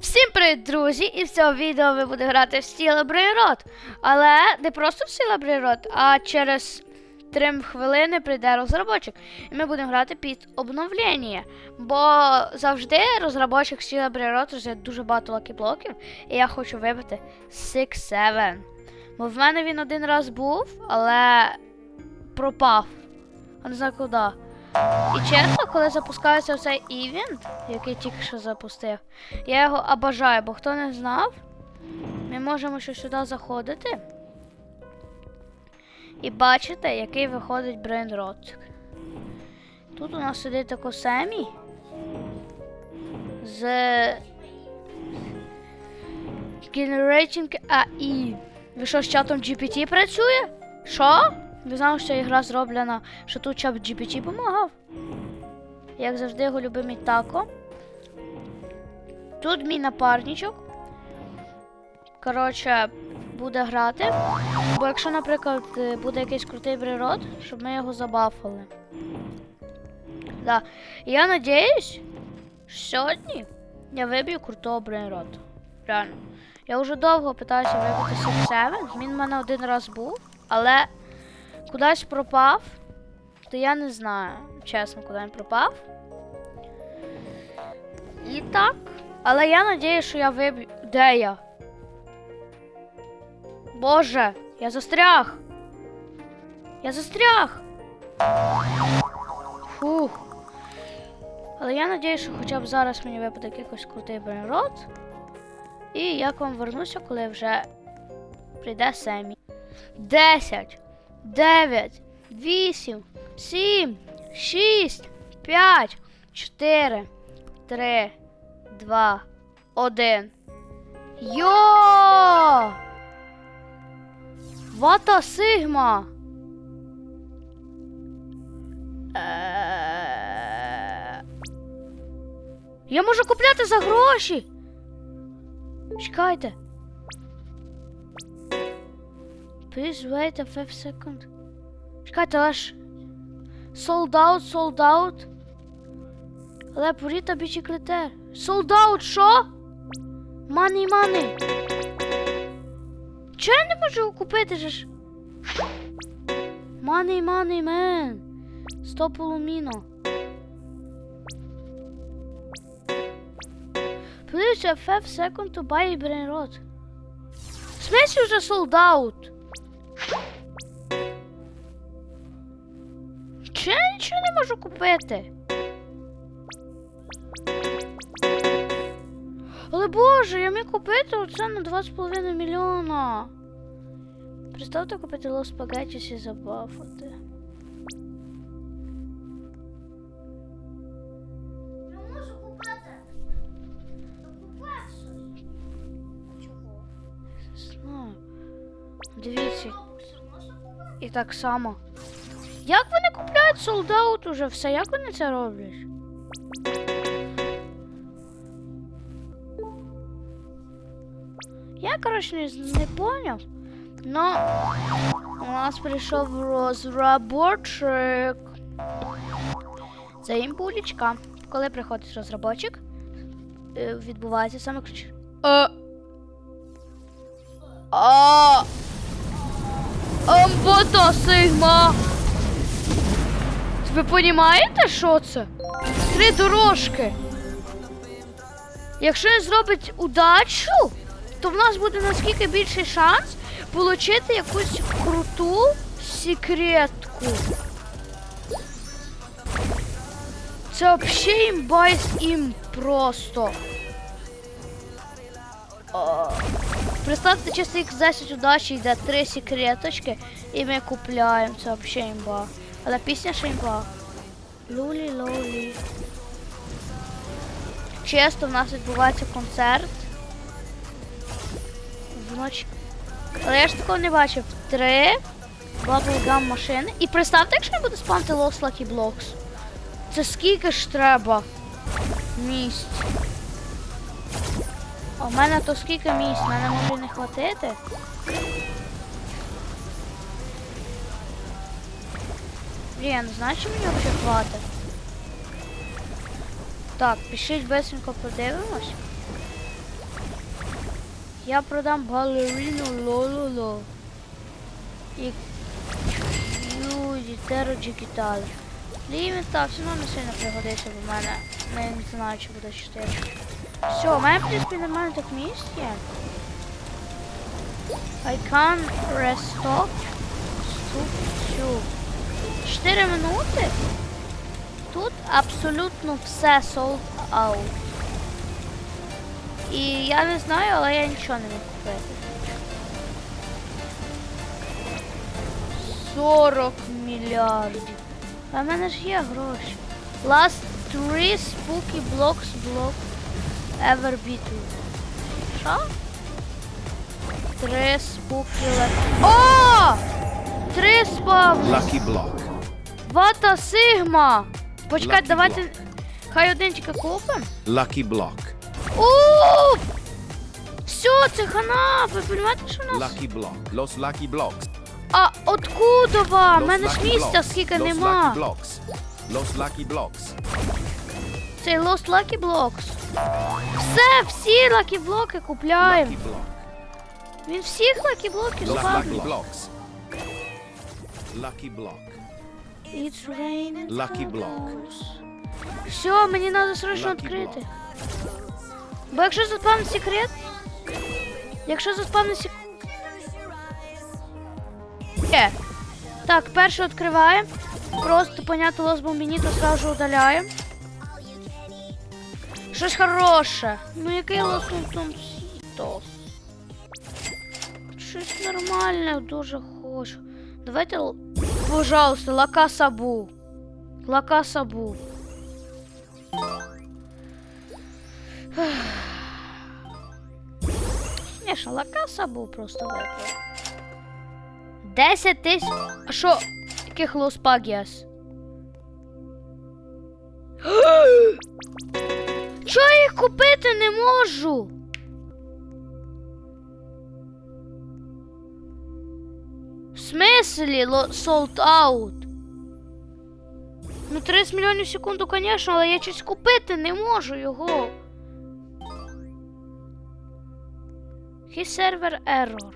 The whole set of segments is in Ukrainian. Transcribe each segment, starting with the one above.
Всім привіт, друзі! І в цьому відео ви будете грати в Steel Рот. Але не просто в Steel Рот, а через 3 хвилини прийде розробочик. І ми будемо грати під обновлення. Бо завжди розробочик Steel Рот вже дуже багато лакіблоків. І я хочу вибити 6-7. Бо в мене він один раз був, але пропав. А не знаю куди. І чесно, коли запускається цей івент, який тільки що запустив, я його обожаю, бо хто не знав, ми можемо ще сюди заходити і бачите, який виходить брейнротик. Тут у нас сидить тако Семі з Generating AI. Ви що з чатом GPT працює? Що? Ви що ігра зроблена, що тут чат GPT допомагав? Як завжди, його любимий тако. Тут мій напарничок. Коротше, буде грати. Бо якщо, наприклад, е, буде якийсь крутий брирот, щоб ми його забафали. Да. Я надіюсь, що сьогодні я виб'ю крутого брейнрота. Реально. Я вже довго питаюся вибити 6-7. Він в мене один раз був, але кудись пропав. То я не знаю, чесно, куди він пропав. І так. Але я надію, що я виб'ю. Де я? Боже, я застряг. Я застряг. Фух. Але я надію, що хоча б зараз мені випаде якийсь крутий брейнрот. І я к вам вернуся, коли вже прийде Семі. 10, 9, 8, 7, 6, 5, 4, 3, 2, 1. Йо! Вата Сигма! Я можу купляти за гроші. Чекайте. Please wait a five second. Чекайте, але ж. Sold out, sold out. Але поріта бічіклетер. Sold out, що? Money, money. Чого я не можу його купити же ж? Money, money, man. Стоп алуміно. Please have 5 seconds to buy a brain rot. В смысле вже sold out? Не можу купити? Але боже, я міг купити оце на 2,5 мільйона. Представте купити лос спагетті і забафати. Дивіться. І так само. Як вони купляють солдаут уже все? Як вони це роблять? Я, коротше, не, не поняв. Но у нас прийшов розробочик. Це імпулічка. Коли приходить розробочик, е, відбувається саме ключ. Е. А. Амбота Сигма. Ви розумієте, що це? Три дорожки. Якщо він зробить удачу, то в нас буде наскільки більший шанс отримати якусь круту секретку. Це взагалі імбайс ім просто. Представте, чисто їх 10 удачі йде 3 секреточки і ми купляємо. Це взагалі імба. Але пісня ще імба. Лулі лолі. Чесно, в нас відбувається концерт. Вночі. Але я ж такого не бачив. Три Bubblegum машини. І представте, якщо я буду спамити Lost Lucky Blocks. Це скільки ж треба місць? А в мене то скільки місць? Мене може не хватити. Блін, я чи мені вже хватить. Так, пишіть бесенько подивимось. Я продам балерину Лололо. І Юді, Теро Джигітале. Ліміт, так, все одно не сильно пригодиться, бо в мене не, не знаю, чи буде 4. Все, у мене, в принципі, нормально так місць є. I can restock. Тут всю. 4 минути. Тут абсолютно все sold out. І я не знаю, але я нічого не міг купити. 40 мільярдів. А в мене ж є гроші. Last three spooky blocks block ever beaten. Що? Три спуки ле... О! Три спав! Lucky block. Вата Сигма! Почекайте, Lucky давайте. Хай один тільки купимо. Lucky block. О! Все, це хана! Ви розумієте, що в нас? Lucky block. Los lucky blocks. А откуда вам? У Los мене ж lucky місця blocks. скільки Los нема. lucky blocks. Los lucky blocks. Це Lost Lucky Blocks. Все, всі Lucky блоки купляємо. Lucky block. Він всіх Lucky блоків Los lucky blocks. Lucky block. It's raining Lucky block. Все, мені треба срочно Lucky відкрити. Бо якщо заспавне секрет. Якщо заспавне секрет. Е. Так, перше відкриваємо. Просто понятно лос бомбініто сразу удаляємо. Щось хороше. Ну який лос Томсітос? Щось нормальне дуже хочу. Давайте, пожалуйста, лака сабу. Лака сабу. Конечно, лака сабу просто випав. 10 тисяч. А що? Яких лос пагіас? Чого я їх купити не можу? Ло- sold out? Ну, 30 мільйонів в секунду, звісно, але я щось купити не можу його. Який сервер error.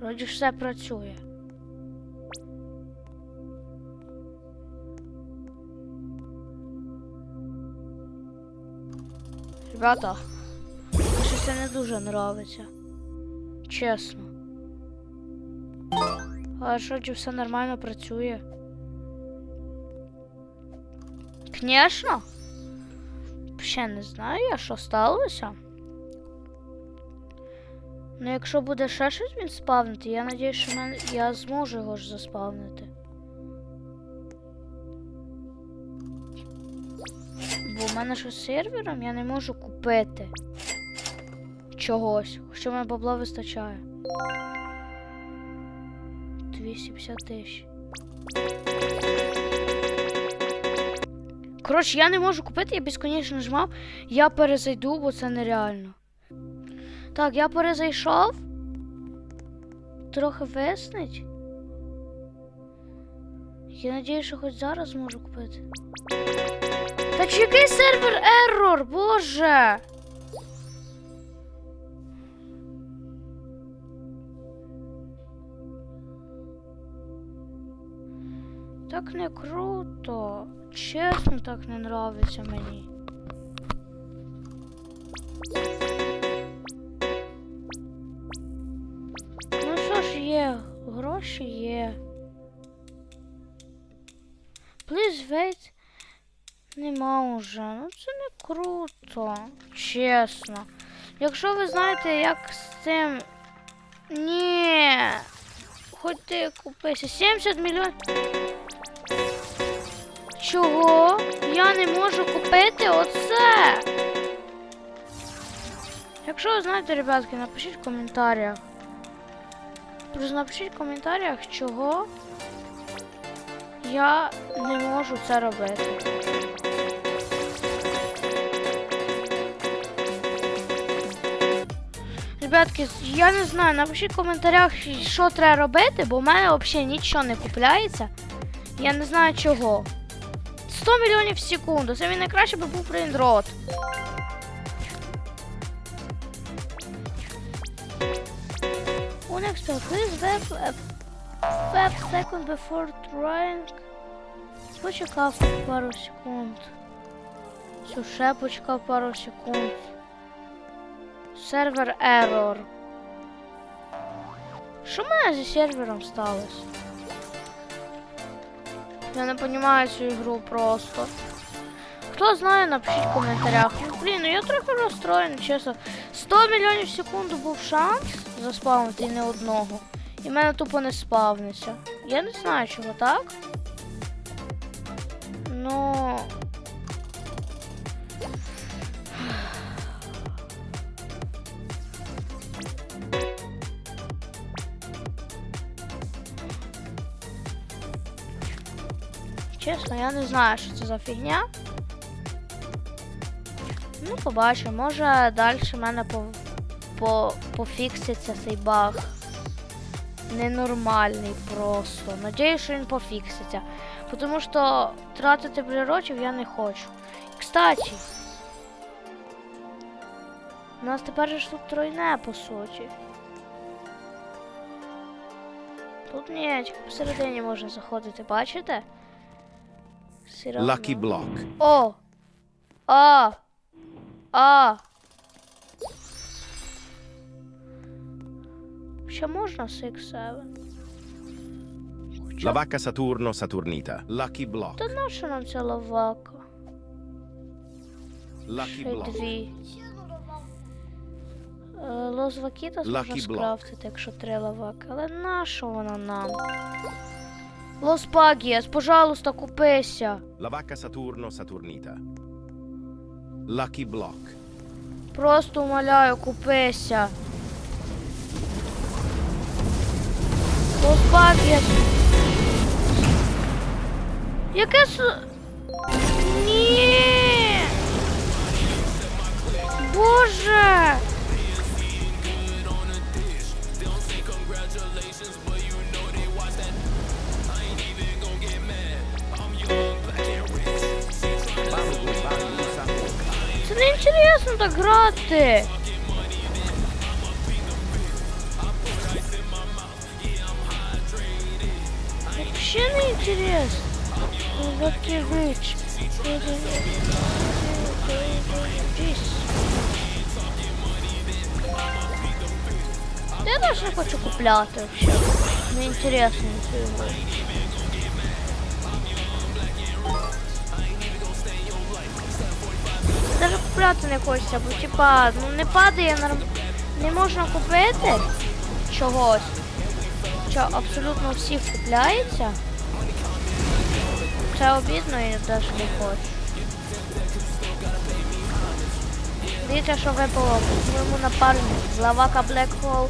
Вроді все працює. Ребята, мені це не дуже нравиться. Чесно. Але що чи все нормально працює? Конечно. Ще не знаю що сталося. Ну, якщо буде ще щось він спавнити, я надіюсь, що мен... я зможу його ж заспавнити. Бо в мене щось з сервером я не можу купити чогось, хоча в мене бабла вистачає. 250 тисяч. Коротше, я не можу купити, я безконечно нажимав. Я перезайду, бо це нереально. Так, я перезайшов. Трохи виснить. Я надію, що хоч зараз зможу купити. Та чи який сервер еррор, боже! Так не круто. Чесно, так не нравиться мені. Ну що ж є? Гроші є. Please wait. Нема уже. Ну це не круто. Чесно. Якщо ви знаєте, як з цим. Ні. Хоч ти купися. 70 мільйонів. Чого? Я не можу купити оце. Якщо ви знаєте, ребятки, напишіть в коментарях. Просто напишіть в коментарях, чого я не можу це робити. Ребятки, я не знаю, напишіть в коментарях, що треба робити, бо в мене взагалі нічого не купляється. Я не знаю чого. 100 мільйонів в секунду. Це мій найкраще би був брейндрот. Next talk, please web, web second before trying. Почекав пару секунд. Суше почекав пару секунд. Сервер error. Що в зі сервером сталося? Я не понимаю цю ігру просто. Хто знає, напишіть в коментарях. Блін, ну я трохи розстроєний, чесно. 100 мільйонів в секунду був шанс заспавнити і не одного. І в мене тупо не спавниться. Я не знаю, чого так. Ну. Чесно, я не знаю, що це за фігня. Ну, побачимо. Може далі в мене по, по, пофікситься цей баг. Ненормальний просто. Надіюсь, що він пофікситься. Тому що тратити прирочів я не хочу. Кстати. У нас тепер ж тут тройне, по суті. Тут ні, посередині можна заходити, бачите? Все равно. Lucky block. О! А! А! Ще можна 6-7? La vacca Saturno Saturnita. Lucky block. Та наша нам ця лавака? Lucky й block. дві. Е, Lucky можна block. скрафтити, якщо три лаваки. Але наша вона нам? Лос Пагіас, пожалуйста, купися. Vacca Saturno Saturnita. Lucky block. Просто умоляю, купися. Лос Пагіас. Яке с... Ні! Боже! Інтересно так грати. Вообще не интересно. Lucky Rich. Я даже не хочу купляти вообще. Не интересно купляти не хочеться, бо типа, ну не падає норм... Не можна купити чогось. Що абсолютно всіх купляється. Це обідно і навіть не хочу. Дивіться, що випало моєму напарнику. Злавака Black Hole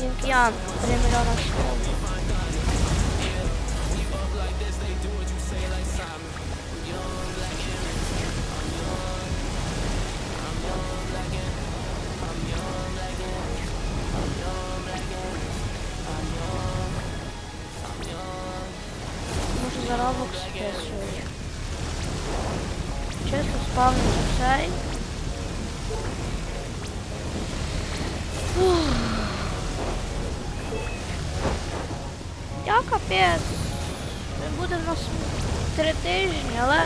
Лінк'ян. 3 мільйона секунд. Чесно спавнити цей. Я капець. Не буде нас три тижні, але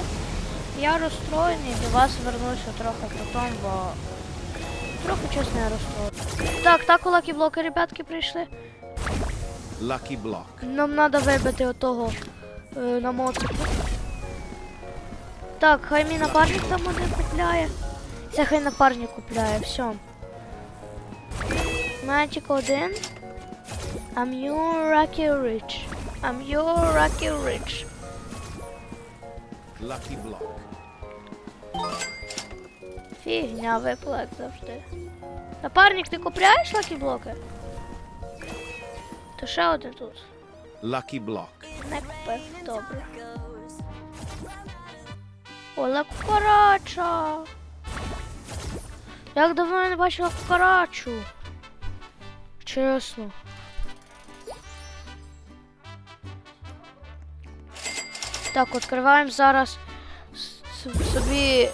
я розстроєний, до вас вернуся трохи потім, бо трохи чесно я розстроєний. Так, так, лакі блоки, ребятки, прийшли. Lucky block. Нам треба вибити отого е, на моцику. Так, хай мій напарник там один купляє. Це хай напарник купляє, все. Magic один. I'm your Rocky Rich. I'm your Rocky Rich. Lucky block. Фігня випала, завжди. Напарник, ти купляєш лакі блоки? То ще один тут. Lucky block. Не купив, добре. Ола кукарача. Як давно я не бачила кукарачу. Чесно. Так, відкриваємо зараз собі.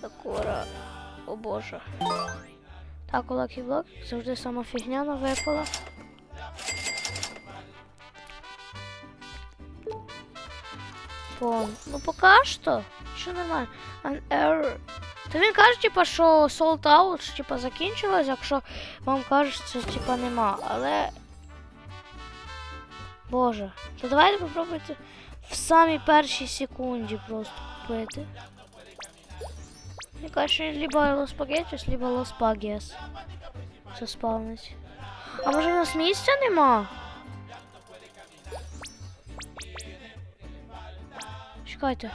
Такора. О боже. Так, Lucky Block завжди сама фігня випала. Пом. Ну поки що. Що нормально. An error. То він каже, типа, що Sold Out, типа, закінчилось, якщо вам кажуть, що типа нема. Але. Боже. То давайте попробуйте в самій першій секунді просто купити. Мені що либо Los Spaghettis, либо Los Pagias. Заспавнить. А може в нас місця нема? Чекайте.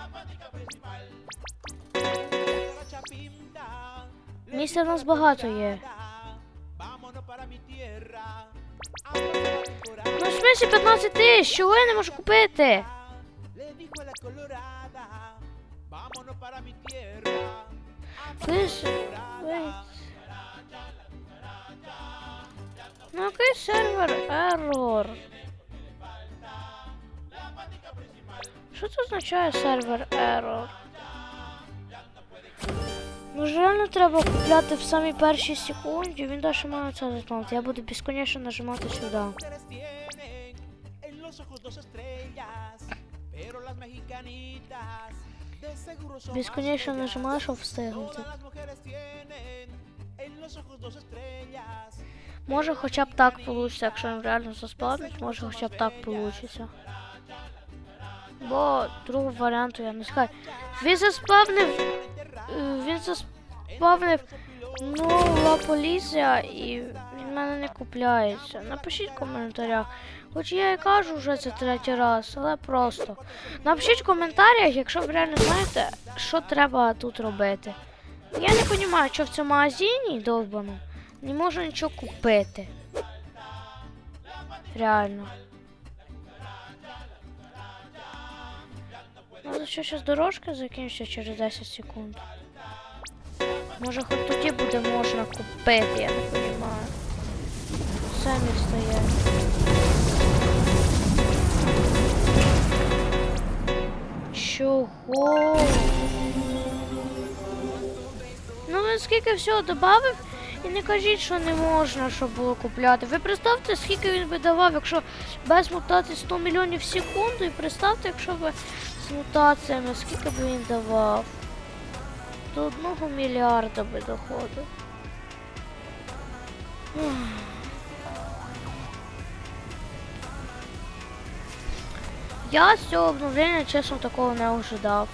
Місця в нас багато є. Ну, смислі 15 тисяч, чого я не можу купити? Wait. Ну, який сервер error? Що це означає сервер error? Може реально треба купляти в самій першій секунді, він далі має це заспавнити. Я буду безконечно нажимати сюди. Безконечно нажимаю, щоб встигнути. Може хоча б так вийде, якщо він реально заспавнить, може хоча б так вийде. Бо другого варіанту я не знаю. Він заспавнив. Він заспавнив ну, Ла Полісія і він мене не купляється. Напишіть в коментарях. Хоч я і кажу вже це третій раз, але просто. Напишіть в коментарях, якщо ви реально знаєте, що треба тут робити. Я не розумію, що в цьому магазині довбаному не можу нічого купити. Реально. Що зараз дорожка закінчиться через 10 секунд. Може хоч тоді буде можна купити, я не розумію. Самі стоять. Чого? Ну він скільки всього додав, і не кажіть, що не можна, щоб було купляти. Ви представте, скільки він би давав, якщо без мутацій 100 мільйонів в секунду, і представте, якщо би з мутаціями, скільки б він давав. До одного мільярда би доходив. Я з цього обновлення, чесно, такого не ожидав.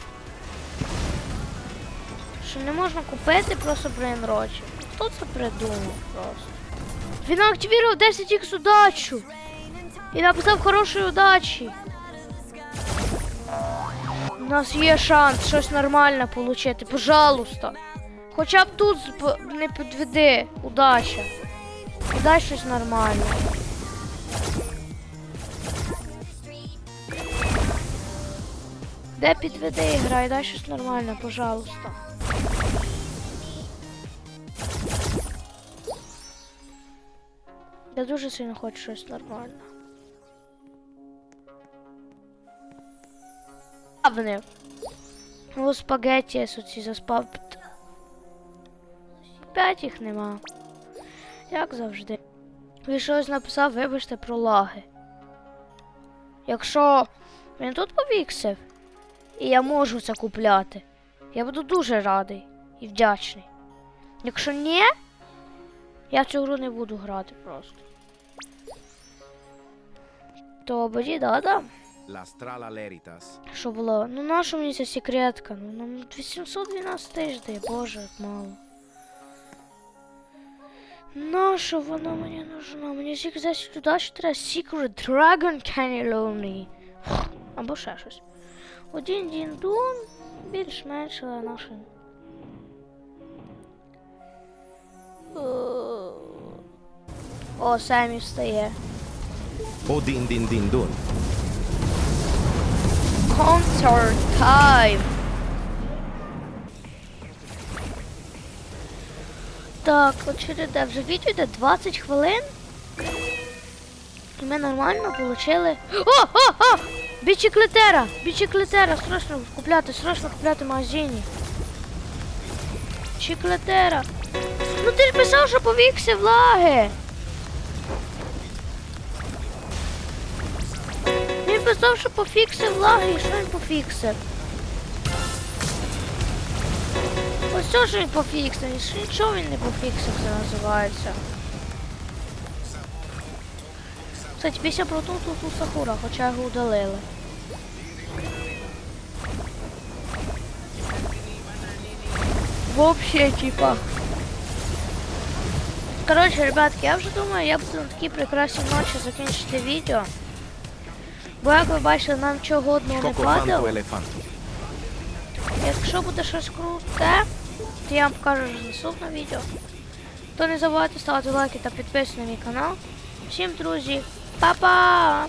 Що не можна купити просто брейнрочі. Хто це придумав просто? Він активував 10х удачу. І написав хорошої удачі. У нас є шанс щось нормальне отримати. Пожалуйста. Хоча б тут не підведи удача. Дай щось нормальне. Де підведи ігра і дай щось нормальне, пожалуйста. Я дуже сильно хочу щось нормальне. Спавнив. Ну, спагетті оці заспав. П'ять їх нема. Як завжди. Він щось написав, вибачте про лаги. Якщо він тут повіксив, і я можу це купляти, я буду дуже радий і вдячний. Якщо ні, я цю гру не буду грати просто. То тоді да-да. Що було? Ну наша мені ця секретка? Ну нам 812 тисяч дає, боже, як мало. Наша вона мені нужна? Мені тільки 10 удачі треба Secret Dragon Cannelloni. Або ще щось. Один діндун, більш-менш, але. О, Семі встає. Odin din din dun. Concert time. Так, очереда, вже відео йде 20 хвилин. І ми нормально отримали. О, о, о! Бічіклетера! Бічіклетера! Срочно купляти, срочно купляти магазині. Чіклетера. Ну ти ж писав, що повікся влаги. Він що пофіксив влаги, і що пофіксив? Ось що ж він пофіксив, нічого він не пофіксив, це називається. Кстати, після про ту ту ту Сакура, хоча його удалили. Вообще, типа. Коротше, ребятки, я вже думаю, я буду на такій прекрасній ночі закінчити відео. Бо як ви бачили, нам чого одного не падало. Якщо буде щось круте, то я вам покажу вже наступне відео. То не забувайте ставити лайки та підписувати на мій канал. Всім друзі, па-па!